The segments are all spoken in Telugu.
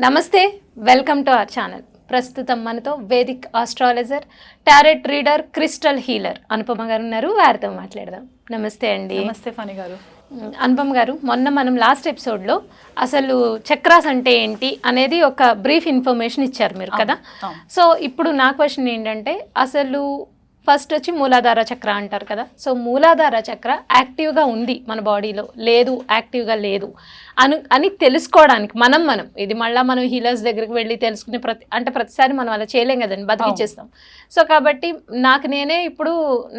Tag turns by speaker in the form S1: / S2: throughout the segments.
S1: నమస్తే వెల్కమ్ టు అవర్ ఛానల్. ప్రస్తుతం మనతో Vedic astrologer tarot reader crystal healer Anupama గారు ఉన్నారు. వారితో మాట్లాడదాం. నమస్తే అండి.
S2: నమస్తే ఫణి గారు.
S1: అనుపమ గారు మొన్న మనం లాస్ట్ ఎపిసోడ్లో అసలు చక్రాస్ అంటే ఏంటి అనేది ఒక బ్రీఫ్ ఇన్ఫర్మేషన్ ఇచ్చారు మీరు కదా. సో ఇప్పుడు నా క్వశ్చన్ ఏంటంటే అసలు ఫస్ట్ వచ్చి మూలాధార చక్ర అంటారు కదా? సో మూలాధార చక్ర యాక్టివ్గా ఉంది మన బాడీలో. లేదు యాక్టివ్గా లేదు. అను అని తెలుసుకోవడానికి మనం మనం ఇది మళ్ళీ మనం హీలర్స్ దగ్గరికి వెళ్ళి తెలుసుకునే ప్రతి అంటే ప్రతిసారి మనం అలా చేయలేం కదండి బతికిచ్చేస్తాం. సో కాబట్టి నాకు నేనే ఇప్పుడు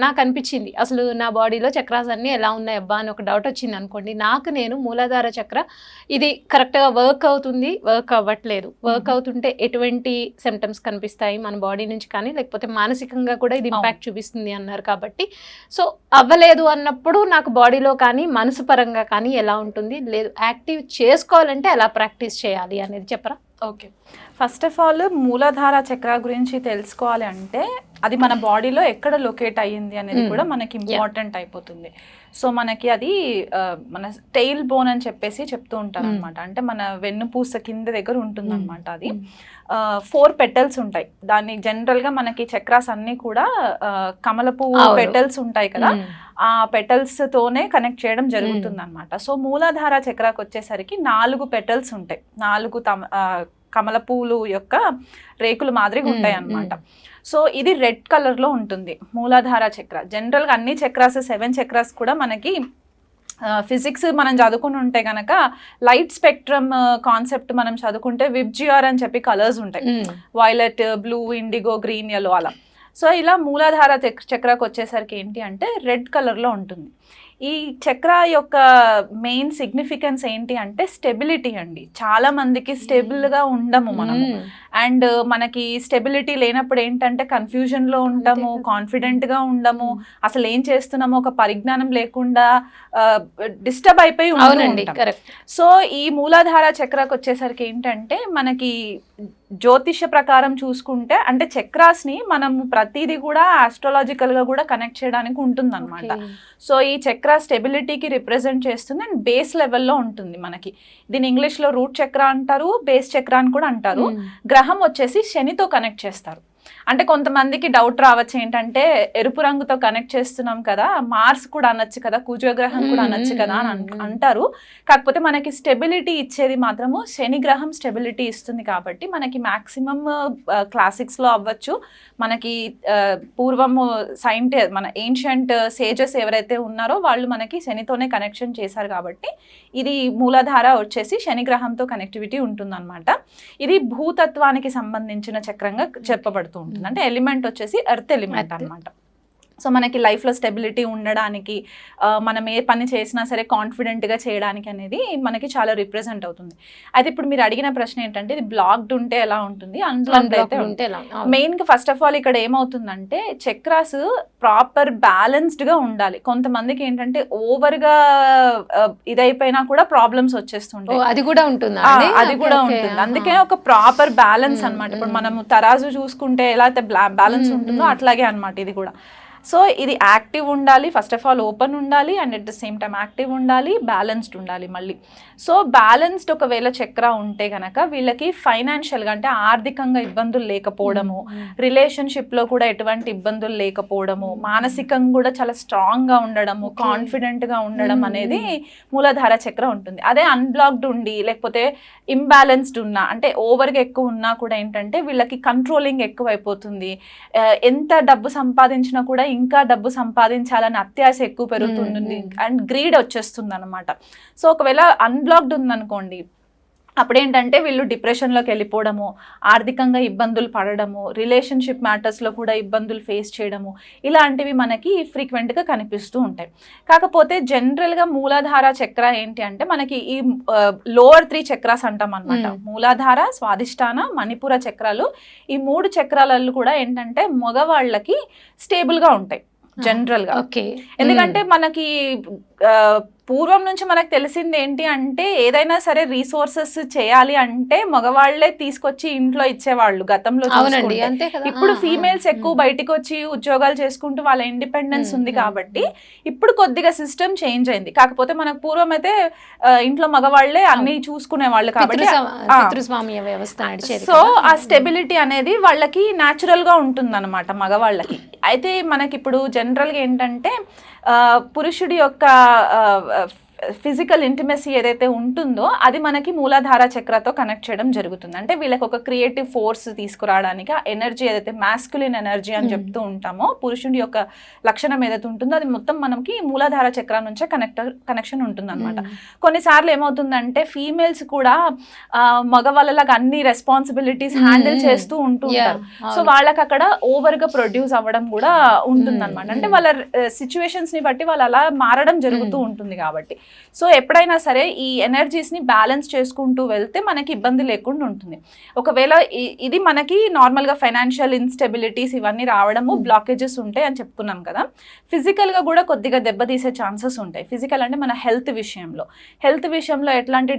S1: నాకు అనిపించింది అసలు నా బాడీలో చక్రాస్ అన్నీ ఎలా ఉన్నాయి అబ్బా అని ఒక డౌట్ వచ్చింది అనుకోండి నాకు నేను మూలాధార చక్ర ఇది కరెక్ట్గా వర్క్ అవుతుంది వర్క్ అవ్వట్లేదు. వర్క్ అవుతుంటే ఎటువంటి సిమ్టమ్స్ కనిపిస్తాయి మన బాడీ నుంచి కానీ లేకపోతే మానసికంగా కూడా ఇది ఇంపాక్ట్ చూపిస్తుంది అన్నారు కాబట్టి. సో అవ్వలేదు అన్నప్పుడు నాకు బాడీలో కానీ మనసు పరంగా కానీ ఎలా ఉంటుంది లేదు యాక్టివ్ చేసుకోవాలంటే ఎలా ప్రాక్టీస్ చేయాలి అనేది చెప్పరా?
S2: ఓకే ఫస్ట్ ఆఫ్ ఆల్ మూలాధార చక్ర గురించి తెలుసుకోవాలి అంటే అది మన బాడీలో ఎక్కడ లొకేట్ అయ్యింది అనేది
S1: Hmm.
S2: కూడా మనకి ఇంపార్టెంట్ అయిపోతుంది సో మనకి అది మన టెయిల్ బోన్ అని చెప్పేసి చెప్తూ ఉంటారు
S1: Hmm.
S2: అనమాట అంటే మన వెన్నుపూస కింద దగ్గర ఉంటుంది అనమాట అది
S1: Hmm.
S2: ఫోర్ పెటల్స్ ఉంటాయి దాన్ని జనరల్గా మనకి చక్రాస్ అన్ని కూడా కమల పువ్వు. పెటల్స్ ఉంటాయి కదా. ఆ పెటల్స్ తోనే కనెక్ట్ చేయడం జరుగుతుంది అనమాట సో మూలాధార చక్రాకు వచ్చేసరికి నాలుగు పెటల్స్ ఉంటాయి నాలుగు తమ ఆ, కమల పూలు యొక్క రేకులు మాదిరిగా ఉంటాయి అన్నమాట సో ఇది రెడ్ కలర్లో ఉంటుంది మూలాధార చక్ర. జనరల్గా అన్ని చక్రాస్ సెవెన్ చక్రాస్ కూడా మనకి ఫిజిక్స్ మనం చదువుకుని ఉంటే గనక లైట్ స్పెక్ట్రమ్ కాన్సెప్ట్ మనం చదువుకుంటే విబ్జిఆర్ అని చెప్పి కలర్స్ ఉంటాయి. Violet blue indigo green yellow అలా. సో ఇలా మూలాధార చక్- చక్రకు వచ్చేసరికి ఏంటి అంటే రెడ్ కలర్లో ఉంటుంది. ఈ చక్ర యొక్క మెయిన్ సిగ్నిఫికెన్స్ ఏంటి అంటే స్టెబిలిటీ అండి. చాలా మందికి స్టేబుల్గా ఉండము మనము. అండ్ మనకి స్టెబిలిటీ లేనప్పుడు ఏంటంటే కన్ఫ్యూజన్లో ఉంటాము
S1: అంతే కదా.
S2: కాన్ఫిడెంట్గా ఉండము. అసలు ఏం చేస్తున్నామో? ఒక పరిజ్ఞానం లేకుండా డిస్టర్బ్ అయిపోయి
S1: అవునండి
S2: సో ఈ మూలాధార చక్రకు వచ్చేసరికి ఏంటంటే మనకి జ్యోతిష ప్రకారం చూసుకుంటే అంటే చక్రాస్ని మనం ప్రతిదీ కూడా ఆస్ట్రాలజికల్గా కూడా కనెక్ట్ చేయడానికి ఉంటుంది అనమాట సో ఈ చక్ర స్టెబిలిటీకి రిప్రజెంట్ చేస్తుంది అండ్ బేస్ లెవెల్లో ఉంటుంది మనకి. దీని ఇంగ్లీష్లో రూట్ చక్ర అంటారు బేస్ చక్ర అని కూడా అంటారు. గ్రహం వచ్చేసి శనితో కనెక్ట్ చేస్తారు. అంటే కొంతమందికి డౌట్ రావచ్చు ఏంటంటే ఎరుపు రంగుతో కనెక్ట్ చేస్తున్నాం కదా మార్స్ కూడా అనొచ్చు కదా కుజగ్రహం కూడా అనొచ్చు కదా అని. అంటారు. కాకపోతే మనకి స్టెబిలిటీ ఇచ్చేది మాత్రము శని గ్రహం స్టెబిలిటీ ఇస్తుంది కాబట్టి మనకి మాక్సిమం క్లాసిక్స్లో అవ్వచ్చు. మనకి పూర్వము సైంటి మన ఏన్షియంట్ సేజెస్ ఎవరైతే ఉన్నారో వాళ్ళు మనకి శనితోనే కనెక్షన్ చేశారు కాబట్టి ఇది మూలాధార వచ్చేసి శని గ్రహంతో కనెక్టివిటీ ఉంటుందన్నమాట. ఇది భూతత్వానికి సంబంధించిన చక్రంగా చెప్పబడుతూ ఉంటుంది అంటే ఎలిమెంట్ వచ్చేసి ఎర్త్ ఎలిమెంట్
S1: Earth.
S2: సో మనకి లైఫ్లో స్టెబిలిటీ ఉండడానికి మనం ఏ పని చేసినా సరే కాన్ఫిడెంట్గా చేయడానికి అనేది మనకి చాలా రిప్రజెంట్ అవుతుంది అయితే ఇప్పుడు మీరు అడిగిన ప్రశ్న ఏంటంటే ఇది బ్లాక్డ్ ఉంటే ఎలా ఉంటుంది అన్బ్లాక్డ్ అయితే
S1: ఉంటే ఎలా? అవును.
S2: మెయిన్గా ఫస్ట్ ఆఫ్ ఆల్ ఇక్కడ ఏమవుతుందంటే చక్రాస్ ప్రాపర్ బ్యాలెన్స్డ్గా ఉండాలి కొంతమందికి ఏంటంటే ఓవర్గా ఆ, ఇదైపోయినా కూడా ప్రాబ్లమ్స్ వచ్చేస్తుంటాయి
S1: అది కూడా ఉంటుందా?
S2: అది కూడా ఉంటుంది. అందుకే ఒక ప్రాపర్ బ్యాలెన్స్
S1: మ్మ్,
S2: అన్నమాట ఇప్పుడు. మనము తరాజు చూసుకుంటే ఎలా అయితే బ్యాలెన్స్ ఉంటుందో. అట్లాగే అన్నమాట ఇది కూడా సో ఇది యాక్టివ్ ఉండాలి ఫస్ట్ ఆఫ్ ఆల్ ఓపెన్ ఉండాలి and at the same time active ఉండాలి బ్యాలెన్స్డ్ ఉండాలి మళ్ళీ సో బ్యాలెన్స్డ్ ఒకవేళ చక్ర ఉంటే గనక వీళ్ళకి ఫైనాన్షియల్గా అంటే ఆర్థికంగా ఇబ్బందులు లేకపోవడము
S1: మ్మ్.
S2: రిలేషన్షిప్లో కూడా ఎటువంటి ఇబ్బందులు లేకపోవడము మానసికంగా కూడా చాలా స్ట్రాంగ్గా ఉండడము
S1: Okay.
S2: కాన్ఫిడెంట్గా ఉండడం
S1: Hmm.
S2: అనేది మూలాధార చక్ర ఉంటుంది అదే అన్బ్లాక్డ్ ఉండి లేకపోతే ఇంబ్యాలెన్స్డ్ ఉన్నా అంటే ఓవర్గా ఎక్కువ ఉన్నా కూడా ఏంటంటే వీళ్ళకి కంట్రోలింగ్ ఎక్కువ అయిపోతుంది ఆ, ఎంత డబ్బు సంపాదించినా కూడా ఇంకా డబ్బు సంపాదించాలని అత్యాశ ఎక్కువ పెరుగుతుంది. అండ్ గ్రీడ్ వచ్చేస్తుంది అనమాట సో ఒకవేళ అన్బ్లాక్డ్ ఉందనుకోండి అప్పుడేంటంటే వీళ్ళు డిప్రెషన్లోకి వెళ్ళిపోవడము ఆర్థికంగా ఇబ్బందులు పడడము రిలేషన్షిప్ మ్యాటర్స్లో కూడా ఇబ్బందులు ఫేస్ చేయడము ఇలాంటివి మనకి ఫ్రీక్వెంట్గా కనిపిస్తూ ఉంటాయి. కాకపోతే జనరల్గా మూలాధార చక్ర ఏంటి అంటే మనకి ఈ లోవర్ త్రీ చక్రాస్ అంటాం అనమాట. మూలాధార స్వాదిష్టాన మణిపుర చక్రాలు ఈ మూడు చక్రాలలో కూడా ఏంటంటే మగవాళ్ళకి స్టేబుల్గా ఉంటాయి. జనరల్గా.
S1: ఓకే.
S2: ఎందుకంటే మనకి పూర్వం నుంచి మనకు తెలిసింది ఏంటి అంటే ఏదైనా సరే రీసోర్సెస్ చేయాలి అంటే మగవాళ్ళే తీసుకొచ్చి ఇంట్లో ఇచ్చేవాళ్ళు గతంలో ఇప్పుడు ఫీమేల్స్ ఎక్కువ. బయటికి వచ్చి ఉద్యోగాలు చేసుకుంటూ వాళ్ళ ఇండిపెండెన్స్ ఉంది కాబట్టి ఇప్పుడు కొద్దిగా సిస్టమ్ చేంజ్ అయింది. కాకపోతే మనకు పూర్వం అయితే ఇంట్లో మగవాళ్ళే అన్ని చూసుకునే వాళ్ళు కాబట్టి సో. ఆ స్టెబిలిటీ అనేది వాళ్ళకి న్యాచురల్గా ఉంటుంది అనమాట మగవాళ్ళకి. అయితే మనకిప్పుడు జనరల్గా ఏంటంటే పురుషుడి యొక్క ఫిజికల్ ఇంటిమెసీ ఏదైతే ఉంటుందో అది మనకి మూలాధార చక్రతో కనెక్ట్ చేయడం జరుగుతుంది అంటే వీళ్ళకి ఒక క్రియేటివ్ ఫోర్స్ తీసుకురావడానికి ఆ ఎనర్జీ ఏదైతే మాస్కులిన్ ఎనర్జీ అని
S1: Hmm.
S2: చెప్తూ ఉంటామో పురుషుడి యొక్క లక్షణం ఏదైతే ఉంటుందో అది మొత్తం మనకి మూలాధార చక్రం నుంచే కనెక్ట్ కనెక్షన్ ఉంటుంది అనమాట. కొన్నిసార్లు ఏమవుతుందంటే ఫీమేల్స్ కూడా మగవాళ్ళలాగా అన్ని రెస్పాన్సిబిలిటీస్ హ్యాండిల్
S1: మ్మ్.
S2: చేస్తూ ఉంటూ
S1: Yeah,
S2: ఉంటారు సో. వాళ్ళకి అక్కడ ఓవర్గా ప్రొడ్యూస్ అవ్వడం కూడా ఉంటుంది అనమాట
S1: మ్మ్.
S2: అంటే వాళ్ళ సిచ్యువేషన్స్ని బట్టి వాళ్ళు అలా మారడం జరుగుతూ. ఉంటుంది కాబట్టి సో ఎప్పుడైనా సరే ఈ ఎనర్జీస్ని బ్యాలెన్స్ చేసుకుంటూ వెళ్తే మనకి ఇబ్బంది లేకుండా ఉంటుంది. ఒకవేళ ఇది మనకి నార్మల్గా ఫైనాన్షియల్ ఇన్స్టెబిలిటీస్ ఇవన్నీ రావడము. బ్లాకేజెస్ ఉంటాయి అని చెప్పుకున్నాం కదా. ఫిజికల్గా కూడా కొద్దిగా దెబ్బతీసే ఛాన్సెస్ ఉంటాయి. ఫిజికల్ అంటే మన హెల్త్ విషయంలో. హెల్త్ విషయంలో ఎట్లాంటి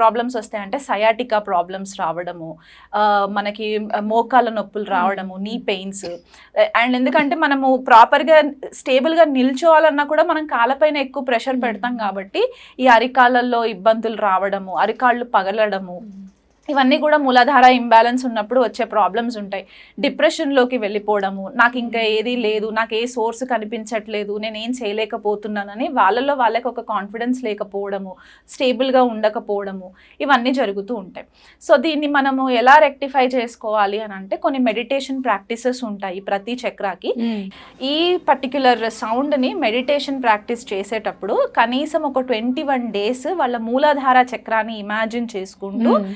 S2: ప్రాబ్లమ్స్ వస్తాయంటే సయాటికా ప్రాబ్లమ్స్ రావడము మనకి మోకాల నొప్పులు రావడము నీ పెయిన్స్ అండ్ ఎందుకంటే మనము ప్రాపర్గా స్టేబుల్గా నిల్చోవాలన్నా కూడా మనం కాళ్ళపైన ఎక్కువ ప్రెషర్ పెడతాం కాబట్టి ఈ అరికాళ్ళల్లో ఇబ్బందులు రావడము అరికాళ్ళు పగలడము ఇవన్నీ కూడా మూలాధార ఇంబ్యాలెన్స్ ఉన్నప్పుడు వచ్చే ప్రాబ్లమ్స్ ఉంటాయి డిప్రెషన్లోకి వెళ్ళిపోవడము నాకు ఇంకా ఏది లేదు నాకు ఏ సోర్స్ కనిపించట్లేదు నేను ఏం చేయలేకపోతున్నానని వాళ్ళలో వాళ్ళకి ఒక కాన్ఫిడెన్స్ లేకపోవడము స్టేబుల్గా ఉండకపోవడము ఇవన్నీ జరుగుతూ ఉంటాయి సో దీన్ని మనము ఎలా రెక్టిఫై చేసుకోవాలి అని అంటే కొన్ని మెడిటేషన్ ప్రాక్టీసెస్ ఉంటాయి ప్రతి చక్రాకి. ఈ పర్టిక్యులర్ సౌండ్ని మెడిటేషన్ ప్రాక్టీస్ చేసేటప్పుడు కనీసం ఒక ట్వంటీ వన్ డేస్ వాళ్ళ మూలాధార చక్రాన్ని ఇమాజిన్ చేసుకుంటూ
S1: ఉమ్.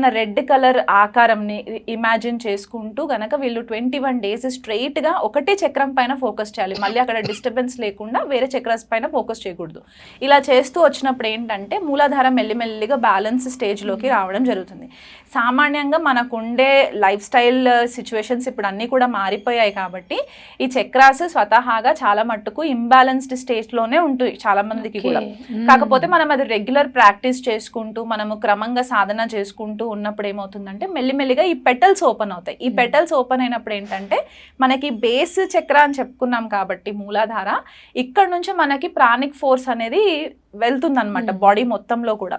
S2: ఏదైనా రెడ్ కలర్ ఆకారంని ఇమాజిన్ చేసుకుంటూ గనక వీళ్ళు ట్వంటీ వన్ డేస్ స్ట్రైట్గా ఒకటే చక్రం పైన ఫోకస్ చేయాలి. మళ్ళీ అక్కడ డిస్టర్బెన్స్ లేకుండా వేరే చక్రాస్ పైన ఫోకస్ చేయకూడదు. ఇలా చేస్తూ వచ్చినప్పుడు ఏంటంటే మూలాధారం మెల్లిమెల్లిగా బ్యాలెన్స్ స్టేజ్లోకి రావడం జరుగుతుంది. సామాన్యంగా మనకు ఉండే లైఫ్ స్టైల్ సిచ్యువేషన్స్ ఇప్పుడు అన్నీ కూడా మారిపోయాయి కాబట్టి ఈ చక్రాస్ స్వతహాగా చాలా మట్టుకు ఇంబ్యాలెన్స్డ్ స్టేజ్లోనే ఉంటుంది చాలా మందికి కూడా. కాకపోతే మనం అది రెగ్యులర్ ప్రాక్టీస్ చేసుకుంటూ మనము క్రమంగా సాధన చేసుకుంటూ ఉన్నప్పుడు ఏమవుతుందంటే మెల్లిమెల్లిగా ఈ పెటల్స్ ఓపెన్ అవుతాయి ఈ
S1: Hmm.
S2: పెటల్స్ ఓపెన్ అయినప్పుడు ఏంటంటే మనకి బేస్ చక్ర అని చెప్పుకున్నాం కాబట్టి మూలాధార ఇక్కడ నుంచి మనకి ప్రాణిక్ ఫోర్స్ అనేది వెళ్తుందన్నమాట
S1: Hmm.
S2: బాడీ మొత్తంలో కూడా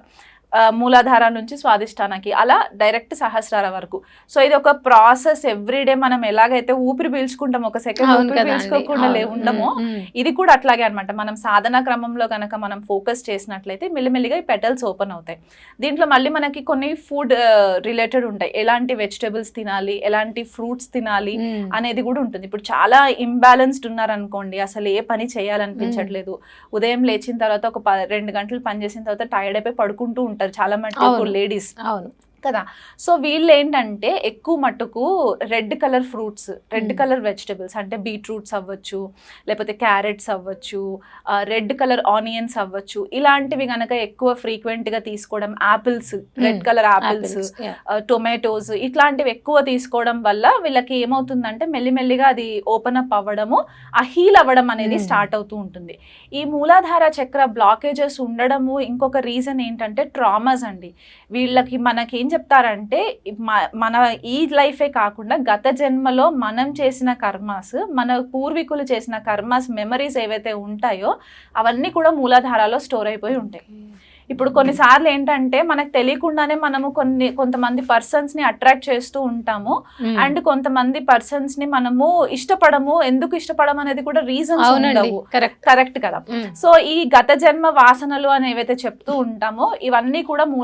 S2: మూలాధార నుంచి స్వాదిష్టానకి అలా డైరెక్ట్ సహస్రార వరకు సో ఇది ఒక ప్రాసెస్ ఎవ్రీడే మనం ఎలాగైతే ఊపిరి పీల్చుకుంటాం ఒక సెకండ్ ఊపిరి. పీల్చుకోకుండా. ఉండమో. ఇది కూడా అట్లాగే అన్నమాట మనం సాధన క్రమంలో కనుక మనం ఫోకస్ చేసినట్లయితే మెల్లిమెల్లిగా ఈ పెటల్స్ ఓపెన్ అవుతాయి దీంట్లో మళ్ళీ మనకి కొన్ని ఫుడ్ రిలేటెడ్ ఉంటాయి ఎలాంటి వెజిటేబుల్స్ తినాలి ఎలాంటి ఫ్రూట్స్ తినాలి. అనేది కూడా ఉంటుంది ఇప్పుడు చాలా ఇంబ్యాలెన్స్డ్ ఉన్నారనుకోండి అసలు ఏ పని చేయాలనిపించట్లేదు ఉదయం లేచిన తర్వాత ఒక రెండు గంటలు పని చేసిన తర్వాత టైర్డ్ అయిపోయి పడుకుంటూ ఉంటారు చాలా మటుకు
S1: అవును.
S2: లేడీస్
S1: అవును
S2: కదా సో వీళ్ళు ఏంటంటే ఎక్కువ మట్టుకు red colour fruits red. Colour vegetables అంటే బీట్రూట్స్ అవ్వచ్చు లేకపోతే క్యారెట్స్ అవ్వచ్చు రెడ్ కలర్ ఆనియన్స్ అవ్వచ్చు ఇలాంటివి గనక ఎక్కువ frequent గా తీసుకోవడం apples red. Colour apples. Tomatoes ఇట్లాంటివి ఎక్కువ తీసుకోవడం వల్ల వీళ్ళకి ఏమవుతుందంటే మెల్లిమెల్లిగా అది ఓపెన్ అప్ అవ్వడము ఆ హీల్ అవ్వడం అనేది. స్టార్ట్ అవుతూ ఉంటుంది ఈ మూలాధార చక్ర బ్లాకేజెస్ ఉండడము ఇంకొక రీజన్ ఏంటంటే ట్రామాస్ అండి వీళ్ళకి మనకి ఏం చెప్తారంటే మన ఈ లైఫే కాకుండా గత జన్మలో మనం చేసిన కర్మాస్ మన పూర్వీకులు చేసిన కర్మాస్ మెమరీస్ ఏవైతే ఉంటాయో అవన్నీ కూడా మూలాధారాలో స్టోర్ అయిపోయి ఉంటాయి. ఇప్పుడు కొన్నిసార్లు ఏంటంటే మనకు తెలియకుండానే మనము కొన్ని కొంతమంది పర్సన్స్ని అట్రాక్ట్ చేస్తూ ఉంటాము. అండ్ కొంతమంది పర్సన్స్ని మనము ఇష్టపడము ఎందుకు ఇష్టపడము అనేది కూడా రీజన్స్
S1: అవునండి.
S2: ఉండవు.
S1: కరెక్ట్.
S2: కరెక్ట్ కదా. సో ఈ గత జన్మ వాసనలు అని ఏవైతే చెప్తూ ఉంటామో ఇవన్నీ కూడా